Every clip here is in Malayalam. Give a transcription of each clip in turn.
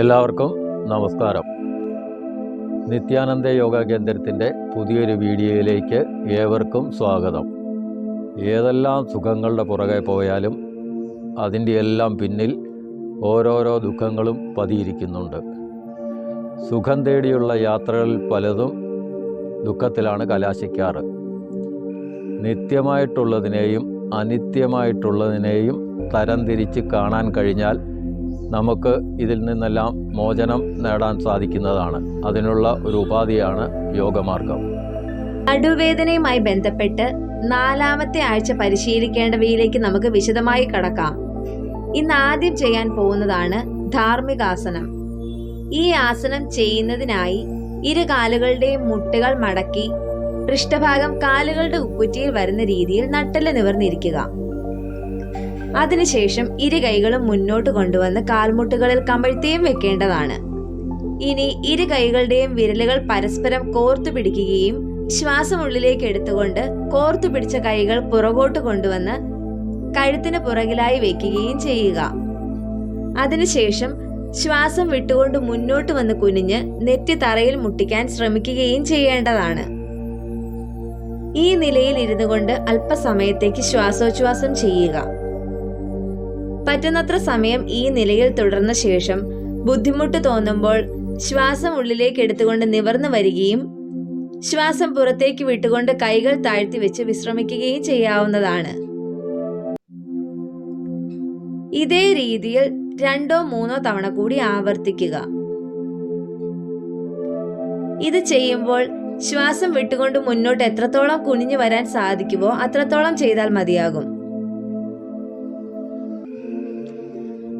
എല്ലാവർക്കും നമസ്കാരം. നിത്യാനന്ദ യോഗ കേന്ദ്രത്തിന്റെ പുതിയൊരു വീഡിയോയിലേക്ക് ഏവർക്കും സ്വാഗതം. ഏതെല്ലാം സുഖങ്ങളുടെ പുറകെ പോയാലും അതിന്റെ എല്ലാം പിന്നിൽ ഓരോരോ ദുഃഖങ്ങളും പതിയിരിക്കുന്നുണ്ട്. സുഖം തേടിയുള്ള യാത്രകളിൽ പലതും ദുഃഖത്തിലാണ് കലാശിക്കാറ്. നിത്യമായിട്ടുള്ളതിനെയും അനിത്യമായിട്ടുള്ളതിനെയും തരംതിരിച്ച് കാണാൻ കഴിഞ്ഞാൽ നമുക്ക് ഇതിൽ നിന്നെല്ലാം മോചനം നേടാൻ സാധിക്കുന്നതാണ്. അതിനുള്ള ഒരു ഉപാധിയാണ് യോഗമാർഗം. നടുവേദനയുമായി ബന്ധപ്പെട്ട് നാലാമത്തെ ആഴ്ച പരിശീലിക്കേണ്ടവയിലേക്ക് നമുക്ക് വിശദമായി കടക്കാം. ഇന്ന് ആദ്യം ചെയ്യാൻ പോകുന്നതാണ് ധാർമ്മികാസനം. ഈ ആസനം ചെയ്യുന്നതിനായി ഇരു കാലുകളുടെയും മുട്ടുകൾ മടക്കി പൃഷ്ഠഭാഗം കാലുകളുടെ ഉപ്പുറ്റിയിൽ വരുന്ന രീതിയിൽ നട്ടൽ നിവർന്നിരിക്കുക. അതിനുശേഷം ഇരു കൈകളും മുന്നോട്ട് കൊണ്ടുവന്ന് കാൽമുട്ടുകളിൽ കമഴ്ത്തിയും വെക്കേണ്ടതാണ്. ഇനി ഇരു കൈകളുടെയും വിരലുകൾ പരസ്പരം കോർത്തു പിടിക്കുകയും ശ്വാസം ഉള്ളിലേക്ക് എടുത്തുകൊണ്ട് കോർത്തു പിടിച്ച കൈകൾ പുറകോട്ട് കൊണ്ടുവന്ന് കഴുത്തിന് പുറകിലായി വെക്കുകയും ചെയ്യുക. അതിനുശേഷം ശ്വാസം വിട്ടുകൊണ്ട് മുന്നോട്ട് വന്ന് കുനിഞ്ഞ് നെറ്റി തറയിൽ മുട്ടിക്കാൻ ശ്രമിക്കുകയും ചെയ്യേണ്ടതാണ്. ഈ നിലയിൽ ഇരുന്നുകൊണ്ട് അല്പസമയത്തേക്ക് ശ്വാസോച്ഛ്വാസം ചെയ്യുക. പറ്റുന്നത്ര സമയം ഈ നിലയിൽ തുടർന്ന ശേഷം ബുദ്ധിമുട്ട് തോന്നുമ്പോൾ ശ്വാസം ഉള്ളിലേക്ക് എടുത്തുകൊണ്ട് നിവർന്നു വരികയും ശ്വാസം പുറത്തേക്ക് വിട്ടുകൊണ്ട് കൈകൾ താഴ്ത്തി വെച്ച് വിശ്രമിക്കുകയും ചെയ്യാവുന്നതാണ്. ഇതേ രീതിയിൽ രണ്ടോ മൂന്നോ തവണ കൂടി ആവർത്തിക്കുക. ഇത് ചെയ്യുമ്പോൾ ശ്വാസം വിട്ടുകൊണ്ട് മുന്നോട്ട് എത്രത്തോളം കുനിഞ്ഞു വരാൻ സാധിക്കുമോ അത്രത്തോളം ചെയ്താൽ മതിയാകും.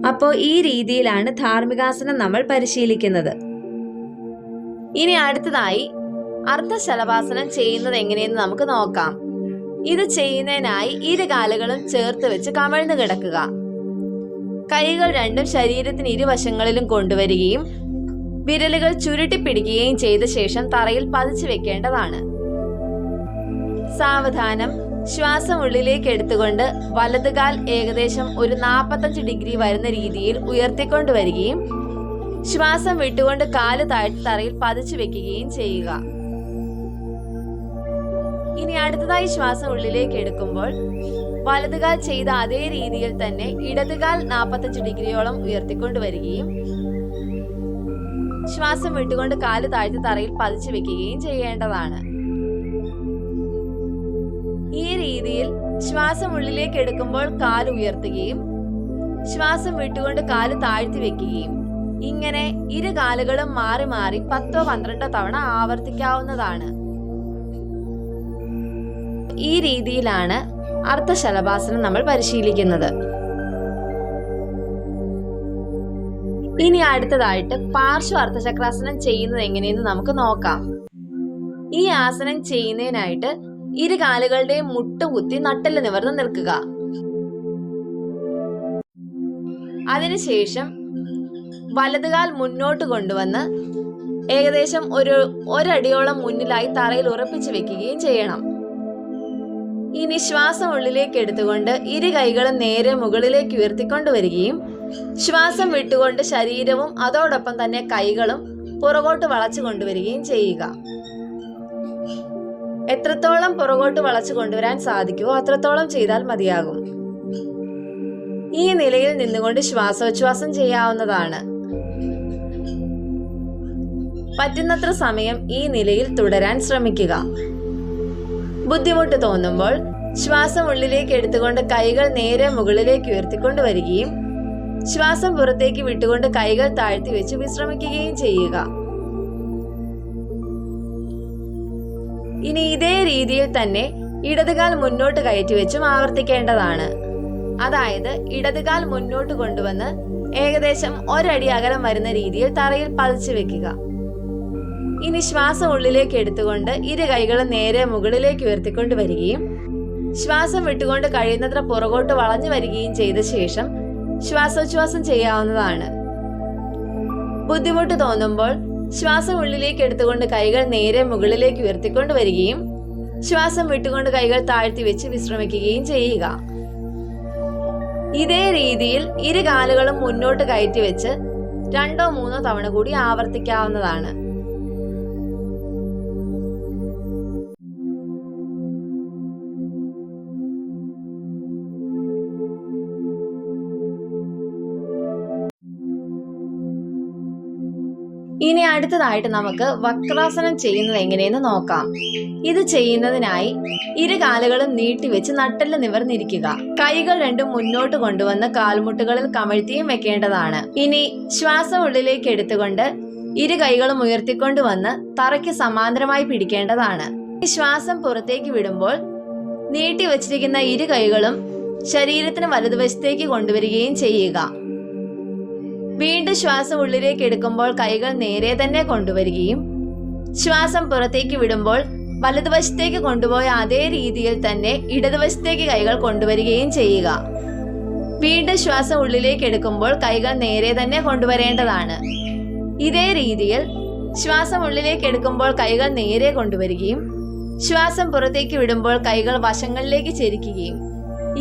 അപ്പോൾ ഈ രീതിയിലാണ് ധാർമ്മികാസനം നമ്മൾ പരിശീലിക്കുന്നത്. ഇനി അടുത്തതായി അർദ്ധശലഭാസനം ചെയ്യുന്നത് എങ്ങനെയെന്ന് നമുക്ക് നോക്കാം. ഇത് ചെയ്യുന്നതിനായി ഇരു കാലുകളും ചേർത്ത് വെച്ച് കമഴ്ന്നു കിടക്കുക. കൈകൾ രണ്ടും ശരീരത്തിന് ഇരുവശങ്ങളിലും കൊണ്ടുവരികയും വിരലുകൾ ചുരുട്ടിപ്പിടിക്കുകയും ചെയ്ത ശേഷം തറയിൽ പതിച്ചു വെക്കേണ്ടതാണ്. സാവധാനം ശ്വാസം ഉള്ളിലേക്ക് എടുത്തുകൊണ്ട് വലതുകാൽ ഏകദേശം ഒരു നാൽപ്പത്തഞ്ച് ഡിഗ്രി വരുന്ന രീതിയിൽ ഉയർത്തിക്കൊണ്ട് വരികയും ശ്വാസം വിട്ടുകൊണ്ട് കാൽ താഴ്ത്തി തറയിൽ പതിച്ചു വെക്കുകയും ചെയ്യുക. ഇനി അടുത്തതായി ശ്വാസം ഉള്ളിലേക്ക് എടുക്കുമ്പോൾ വലതുകാൽ ചെയ്ത അതേ രീതിയിൽ തന്നെ ഇടതുകാൽ നാൽപ്പത്തഞ്ച് ഡിഗ്രിയോളം ഉയർത്തിക്കൊണ്ട് വരികയും ശ്വാസം വിട്ടുകൊണ്ട് കാൽ താഴ്ത്തി തറയിൽ പതിച്ചു വെക്കുകയും ചെയ്യേണ്ടതാണ്. ശ്വാസം ഉള്ളിലേക്ക് എടുക്കുമ്പോൾ കാൽ ഉയർത്തുകയും ശ്വാസം വിട്ടുകൊണ്ട് കാൽ താഴ്ത്തി വെക്കുകയും ഇങ്ങനെ ഇരു കാലുകളും മാറി മാറി പത്തോ പന്ത്രണ്ടോ തവണ ആവർത്തിക്കാവുന്നതാണ്. ഈ രീതിയിലാണ് അർത്ഥശലഭാസനം നമ്മൾ പരിശീലിക്കുന്നത്. ഇനി അടുത്തതായിട്ട് പാർശ്വ അർത്ഥചക്രാസനം ചെയ്യുന്നത് എങ്ങനെയെന്ന് നമുക്ക് നോക്കാം. ഈ ആസനം ചെയ്യുന്നതിനായിട്ട് ഇരു കാലുകളുടെയും മുട്ട് കുത്തി നട്ടൽ നിവർന്ന് നിൽക്കുക. അതിനുശേഷം വലതുകാൽ മുന്നോട്ട് കൊണ്ടുവന്ന് ഏകദേശം ഒരു ഒരടിയോളം മുന്നിലായി തറയിൽ ഉറപ്പിച്ചു വെക്കുകയും ചെയ്യണം. ഇനി ശ്വാസം ഉള്ളിലേക്ക് എടുത്തുകൊണ്ട് ഇരു കൈകളും നേരെ മുകളിലേക്ക് ഉയർത്തിക്കൊണ്ടുവരികയും ശ്വാസം വിട്ടുകൊണ്ട് ശരീരവും അതോടൊപ്പം തന്നെ കൈകളും പുറകോട്ട് വളച്ചു കൊണ്ടുവരികയും ചെയ്യുക. എത്രത്തോളം പുറകോട്ട് വളച്ചു കൊണ്ടുവരാൻ സാധിക്കുമോ അത്രത്തോളം ചെയ്താൽ മതിയാകും. ഈ നിലയിൽ നിന്നുകൊണ്ട് ശ്വാസോച്ഛ്വാസം ചെയ്യാവുന്നതാണ്. പറ്റുന്നത്ര സമയം ഈ നിലയിൽ തുടരാൻ ശ്രമിക്കുക. ബുദ്ധിമുട്ട് തോന്നുമ്പോൾ ശ്വാസം ഉള്ളിലേക്ക് എടുത്തുകൊണ്ട് കൈകൾ നേരെ മുകളിലേക്ക് ഉയർത്തിക്കൊണ്ട് വരികയും ശ്വാസം പുറത്തേക്ക് വിട്ടുകൊണ്ട് കൈകൾ താഴ്ത്തി വെച്ച് വിശ്രമിക്കുകയും ചെയ്യുക. ഇനി ഇതേ രീതിയിൽ തന്നെ ഇടതുകാൽ മുന്നോട്ട് കയറ്റി വെച്ചും ആവർത്തിക്കേണ്ടതാണ്. അതായത് ഇടതുകാൽ മുന്നോട്ട് കൊണ്ടുവന്ന് ഏകദേശം ഒരടി അകലം വരുന്ന രീതിയിൽ തറയിൽ പതിച്ചു വെക്കുക. ഇനി ശ്വാസം ഉള്ളിലേക്ക് എടുത്തുകൊണ്ട് ഇരു കൈകളും നേരെ മുകളിലേക്ക് ഉയർത്തിക്കൊണ്ട് വരികയും ശ്വാസം വിട്ടുകൊണ്ട് കഴിയുന്നത്ര പുറകോട്ട് വളഞ്ഞു വരികയും ചെയ്ത ശേഷം ശ്വാസോച്ഛ്വാസം ചെയ്യാവുന്നതാണ്. ബുദ്ധിമുട്ട് തോന്നുമ്പോൾ ശ്വാസം ഉള്ളിലേക്ക് എടുത്തുകൊണ്ട് കൈകൾ നേരെ മുകളിലേക്ക് ഉയർത്തിക്കൊണ്ട് വരികയും ശ്വാസം വിട്ടുകൊണ്ട് കൈകൾ താഴ്ത്തി വെച്ച് വിശ്രമിക്കുകയും ചെയ്യുക. ഇതേ രീതിയിൽ ഇരു കാലുകളും മുന്നോട്ട് കയറ്റി വെച്ച് രണ്ടോ മൂന്നോ തവണ കൂടി ആവർത്തിക്കാവുന്നതാണ്. ഇനി അടുത്തതായിട്ട് നമുക്ക് വക്രാസനം ചെയ്യുന്നത് എങ്ങനെയെന്ന് നോക്കാം. ഇത് ചെയ്യുന്നതിനായി ഇരു കാലുകളും നീട്ടിവെച്ച് നട്ടൽ നിവർന്നിരിക്കുക. കൈകൾ രണ്ടും മുന്നോട്ട് കൊണ്ടുവന്ന് കാൽമുട്ടുകളിൽ കമഴ്ത്തിയും വെക്കേണ്ടതാണ്. ഇനി ശ്വാസം ഉള്ളിലേക്ക് എടുത്തുകൊണ്ട് ഇരു കൈകളും ഉയർത്തിക്കൊണ്ട് വന്ന് തറയ്ക്ക് സമാന്തരമായി പിടിക്കേണ്ടതാണ്. ശ്വാസം പുറത്തേക്ക് വിടുമ്പോൾ നീട്ടി വച്ചിരിക്കുന്ന ഇരു കൈകളും ശരീരത്തിന് വലതുവശത്തേക്ക് കൊണ്ടുവരികയും ചെയ്യുക. വീണ്ടും ശ്വാസം ഉള്ളിലേക്ക് എടുക്കുമ്പോൾ കൈകൾ നേരെ തന്നെ കൊണ്ടുവരികയും ശ്വാസം പുറത്തേക്ക് വിടുമ്പോൾ വലതുവശത്തേക്ക് കൊണ്ടുപോയ അതേ രീതിയിൽ തന്നെ ഇടതുവശത്തേക്ക് കൈകൾ കൊണ്ടുവരികയും ചെയ്യുക. വീണ്ടും ശ്വാസം ഉള്ളിലേക്ക് എടുക്കുമ്പോൾ കൈകൾ നേരെ തന്നെ കൊണ്ടുവരേണ്ടതാണ്. ഇതേ രീതിയിൽ ശ്വാസം ഉള്ളിലേക്ക് എടുക്കുമ്പോൾ കൈകൾ നേരെ കൊണ്ടുവരികയും ശ്വാസം പുറത്തേക്ക് വിടുമ്പോൾ കൈകൾ വശങ്ങളിലേക്ക് ചെരിക്കുകയും.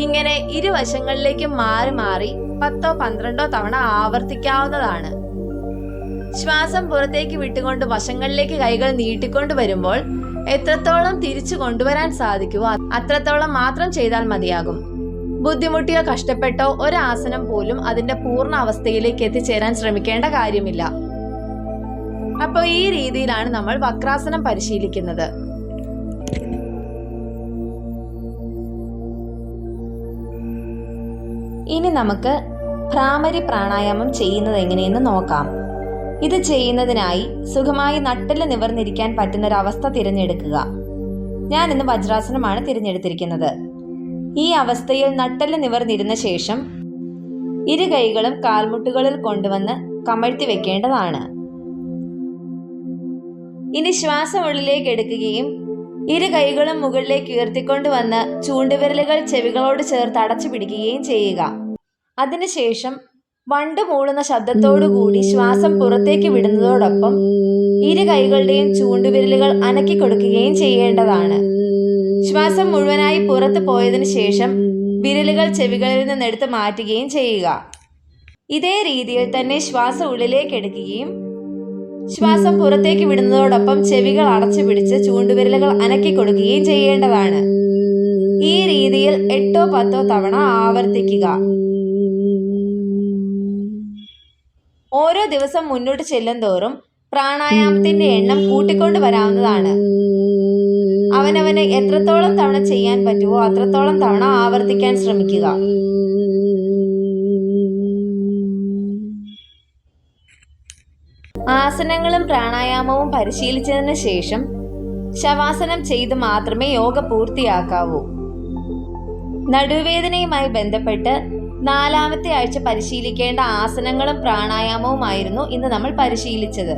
ഇങ്ങനെ ഇരുവശങ്ങളിലേക്കും മാറി മാറി പത്തോ പന്ത്രണ്ടോ തവണ ആവർത്തിക്കാവുന്നതാണ്. ശ്വാസം പുറത്തേക്ക് വിട്ടുകൊണ്ട് വശങ്ങളിലേക്ക് കൈകൾ നീട്ടിക്കൊണ്ട് വരുമ്പോൾ എത്രത്തോളം തിരിച്ചു കൊണ്ടുവരാൻ സാധിക്കുമോ അത്രത്തോളം മാത്രം ചെയ്താൽ മതിയാകും. ബുദ്ധിമുട്ടിയോ കഷ്ടപ്പെട്ടോ ഒരാസനം പോലും അതിന്റെ പൂർണ അവസ്ഥയിലേക്ക് എത്തിച്ചേരാൻ ശ്രമിക്കേണ്ട കാര്യമില്ല. അപ്പോൾ ഈ രീതിയിലാണ് നമ്മൾ വക്രാസനം പരിശീലിക്കുന്നത്. ഇനി നമുക്ക് ഭ്രാമരി പ്രാണായാമം ചെയ്യുന്നത് എങ്ങനെയെന്ന് നോക്കാം. ഇത് ചെയ്യുന്നതിനായി സുഖമായി നട്ടെല്ല് നിവർന്നിരിക്കാൻ പറ്റുന്ന ഒരു അവസ്ഥ തിരഞ്ഞെടുക്കുക. ഞാൻ ഇന്ന് വജ്രാസനമാണ് തിരഞ്ഞെടുത്തിരിക്കുന്നത്. ഈ അവസ്ഥയിൽ നട്ടൽ നിവർന്നിരുന്ന ശേഷം ഇരു കൈകളും കാൽമുട്ടുകളിൽ കൊണ്ടുവന്ന് കമഴ്ത്തി വെക്കേണ്ടതാണ്. ഇനി ശ്വാസം ഉള്ളിലേക്ക് എടുക്കുകയും ഇരു കൈകളും മുകളിലേക്ക് ഉയർത്തിക്കൊണ്ട് വന്ന് ചൂണ്ടുവിരലുകൾ ചെവികളോട് ചേർത്ത് അടച്ചു പിടിക്കുകയും ചെയ്യുക. അതിനുശേഷം വണ്ട് മൂളുന്ന ശബ്ദത്തോടുകൂടി ശ്വാസം പുറത്തേക്ക് വിടുന്നതോടൊപ്പം ഇരു കൈകളുടെയും ചൂണ്ടുവിരലുകൾ അനക്കി കൊടുക്കുകയും ചെയ്യേണ്ടതാണ്. ശ്വാസം മുഴുവനായി പുറത്തു പോയതിനു ശേഷം വിരലുകൾ ചെവികളിൽ നിന്ന് എടുത്ത് മാറ്റുകയും ചെയ്യുക. ഇതേ രീതിയിൽ തന്നെ ശ്വാസം ഉള്ളിലേക്ക് എടുക്കുകയും ശ്വാസം പുറത്തേക്ക് വിടുന്നതോടൊപ്പം ചെവികൾ അടച്ചു പിടിച്ച് ചൂണ്ടുവിരലുകൾ അനക്കി കൊടുക്കുകയും ചെയ്യേണ്ടതാണ്. ഈ രീതിയിൽ എട്ടോ പത്തോ തവണ ആവർത്തിക്കുക. ഓരോ ദിവസം മുന്നോട്ട് ചെല്ലും തോറും പ്രാണായാമത്തിന്റെ എണ്ണം കൂട്ടിക്കൊണ്ട് വരാവുന്നതാണ്. അവനവന് എത്രത്തോളം തവണ ചെയ്യാൻ പറ്റുമോ അത്രത്തോളം തവണ ആവർത്തിക്കാൻ ശ്രമിക്കുക. ആസനങ്ങളും പ്രാണായാമവും പരിശീലിച്ചതിന് ശേഷം ശവാസനം ചെയ്ത് മാത്രമേ യോഗ പൂർത്തിയാക്കാവൂ. നടുവേദനയുമായി ബന്ധപ്പെട്ട് നാലാമത്തെ ആഴ്ച പരിശീലിക്കേണ്ട ആസനങ്ങളും പ്രാണായാമവുമായിരുന്നു ഇന്ന് നമ്മൾ പരിശീലിച്ചത്.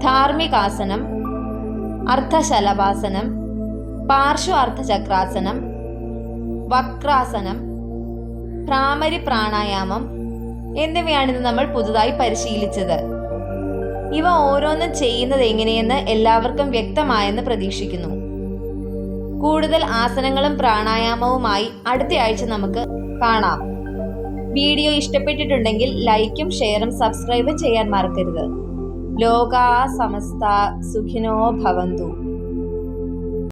ധാർമ്മികാസനം അർദ്ധശലഭാസനം പാർശ്വ അർദ്ധചക്രാസനം വക്രാസനം ഭ്രാമരി പ്രാണായാമം എന്നിവയാണ് ഇന്ന് നമ്മൾ പുതുതായി പരിശീലിച്ചത്. ഇവ ഓരോന്നും ചെയ്യുന്നത് എങ്ങനെയെന്ന് എല്ലാവർക്കും വ്യക്തമായെന്ന് പ്രതീക്ഷിക്കുന്നു. കൂടുതൽ ആസനങ്ങളും പ്രാണായാമവുമായി അടുത്ത ആഴ്ച നമുക്ക് കാണാം. വീഡിയോ ഇഷ്ടപ്പെട്ടിട്ടുണ്ടെങ്കിൽ ലൈക്കും ഷെയറും സബ്സ്ക്രൈബും ചെയ്യാൻ മറക്കരുത്. ലോകാ സമസ്ത സുഖിനോ ഭവന്തു.